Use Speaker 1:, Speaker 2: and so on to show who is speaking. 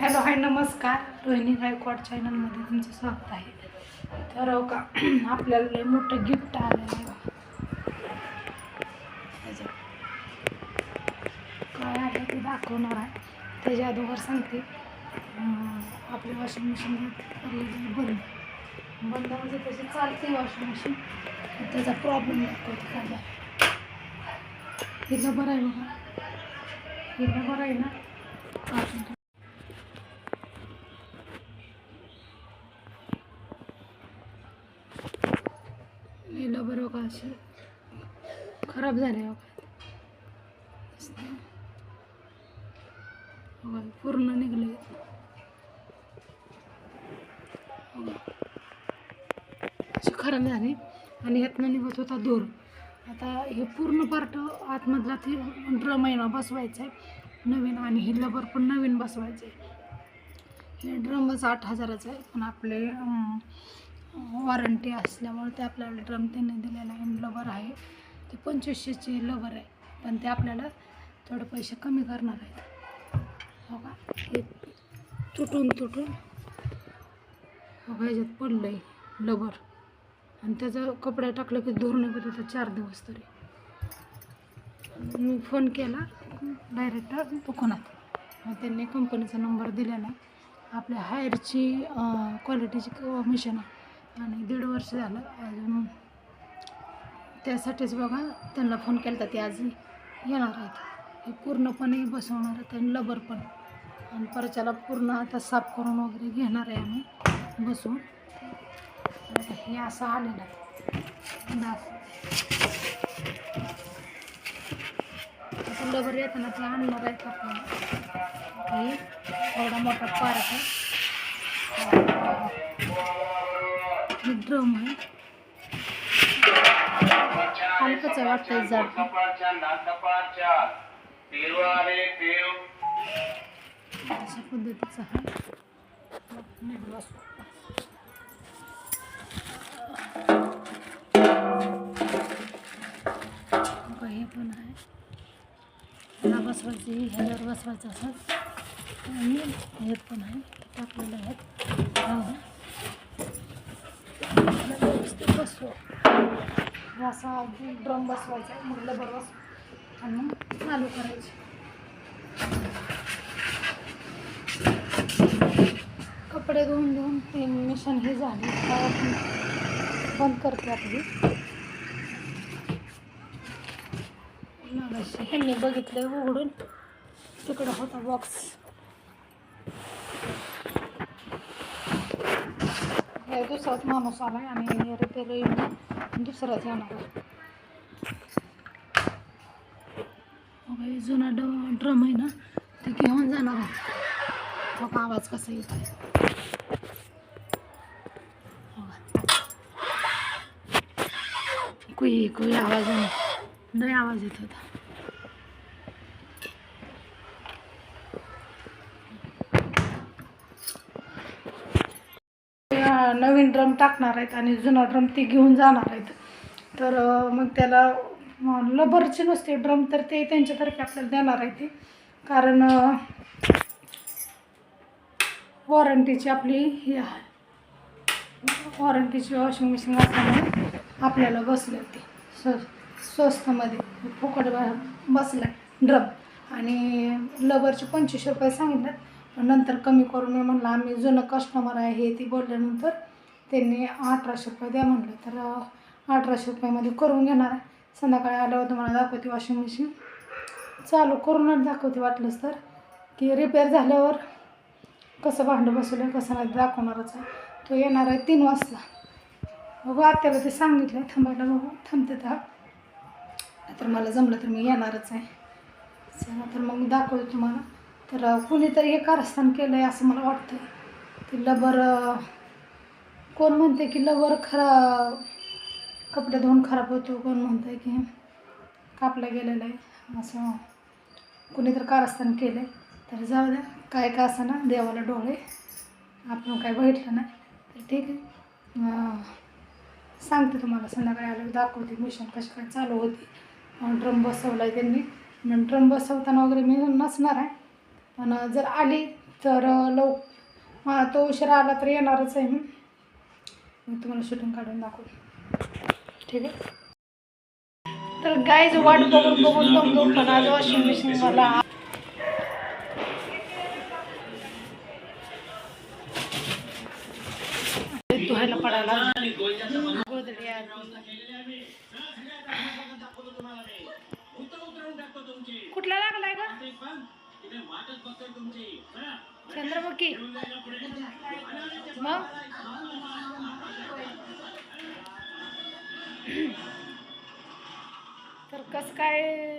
Speaker 1: Hello hi नमस्कार. रोहिणी गायकवाड चॅनलमध्ये तुमचं स्वागत आहे. तर का आपल्याला लय मोठं गिफ्ट आलेलं आहे काय आहे ते दाखवणार आहे. त्याच्या अगोदर सांगते. आपली वॉशिंग मशीन बंद. बंद म्हणजे तशी चालते वॉशिंग मशीन. त्याचा प्रॉब्लेम दाखवते काय हिला बरं आहे बघा. हिला बरं आहे ना? काढून अशी. खराब झाले हो पूर्ण निघले. अशी खराब झाली. आणि ह्यातनं निघत होता दोर आता हे पूर्ण पार्ट आतमधला ते ड्रम आहे ना बसवायचं आहे नवीन आणि हे लबर पण नवीन बसवायचं आहे हे ड्रमच आठ हजाराचं आहे. पण आपले वॉरंटी असल्यामुळे ते आपल्याला ड्रम त्यांनी दिलेला आहे लवर आहे. ते पंचवीसशेचे लवर आहे. पण ते आपल्याला थोडे पैसे कमी करणार आहेत. हो का? हे तुटून तुटून हो का ह्याच्यात पडलं आहे लवर आणि त्याचं कपडे टाकलं की धुर निघत होतं चार दिवस तरी. मी फोन केला डायरेक्ट दुकानात मग त्यांनी कंपनीचा नंबर दिलेला. आपल्या हायरची क्वालिटीची मिशन आहे. आणि दीड वर्ष झालं. अजून त्यासाठीच बघा त्यांना फोन केला तर ते आज येणार आहेत. हे पूर्णपणे बसवणार आहेत आणि लबर पण. आणि परच्याला पूर्ण आता साफ करून वगैरे घेणार आहे आम्ही बसून. हे असं आलेलं आहे. दाखव. लबर येताना ते आणणार आहेत आपल्याला. हे एवढा मोठा पार्क आहे. हे ड्रम आहे. हलकच आहे वाटतंय झाड अशा पद्धतीचं. बघा, हे पण आहे. ह्याला बसवायची ह्याच्यावर बसवायचं असं. आणि ह्यात पण आहे. टाकलेलं आहे. राहू द्या. आपल्याला बसतो असा ड्रम बसवायचा आहे मग बस आणि मग चालू करायचे. कपडे धुवून धुवून ते मिशन हे झाले. आपण बंद करते आपली. ह्यांनी बघितलं उघडून. तिकडं होता बॉक्स हे दुसराच माणूस आला आणि रिपेअर येऊन दुसराच येणार आहे. जुना ड ड्रम आहे ना ते घेऊन जाणार आहे. बघा आवाज कसा येत आहे कुई कुई आवाज नाही आवाज येत होता. नवीन ड्रम टाकणार आहेत आणि जुना ड्रम ते घेऊन जाणार आहेत. तर मग त्याला लबरची लबरचे नसते ड्रम तर ते त्यांच्यातर्फे आपल्याला देणार आहे ते. कारण वॉरंटीची आपली ही आहे. वॉरंटीची वॉशिंग मशीन असल्यामुळे आपल्याला बसले ते. स्व स्वस्तमध्ये फुकट बसला ड्रम आणि लबरचे पंचवीसशे रुपये सांगितलं नंतर कमी करून मी म्हणलं आम्ही जुनं कस्टमर आहे हे ती बोलल्यानंतर त्यांनी अठराशे रुपये द्या म्हटलं तर अठराशे रुपयामध्ये करून घेणार. आहे संध्याकाळी आल्यावर तुम्हाला दाखवते वॉशिंग मशीन चालू करूनच दाखवते वाटलंच तर की रिपेअर झाल्यावर कसं भांडं बसवलं कसं नाही दाखवणारच आहे. तो येणार आहे तीन वाजता. बघू आत्याला ते सांगितलं थांबायला बघू. थांबते तर. तर मला जमलं तर मी येणारच आहे. चला तर मग दाखवते तुम्हाला. तर कुणीतरी हे कारस्थान केलं आहे असं मला वाटतं ते लबर कोण म्हणते की लबर खरा कपडे धुवून खराब होतो कोण म्हणतं आहे की कापलं गेलेलं आहे असं कुणीतरी कारस्थान केलं आहे तर जाऊ द्या काय का असं ना देवाला डोळे आपण काय बघितलं नाही. तर ठीक आहे. सांगते तुम्हाला संध्याकाळी आलं दाखवते मिशन कशी काय चालू होती. ड्रम बसवला आहे त्यांनी ड्रम बसवताना वगैरे मी नसणार आहे. पण जर आली तर लव हां तो उशिरा आला तर येणारच आहे. मी तुम्हाला शूटिंग काढून दाखवू ठीक आहे? तर गायज वाट बघून बघून दमलो पण आज वॉशिंग मशीन मला धुवायला पडायला. गोधडी कुठला लागलाय का चंद्रमुखी. मग? तर कसं काय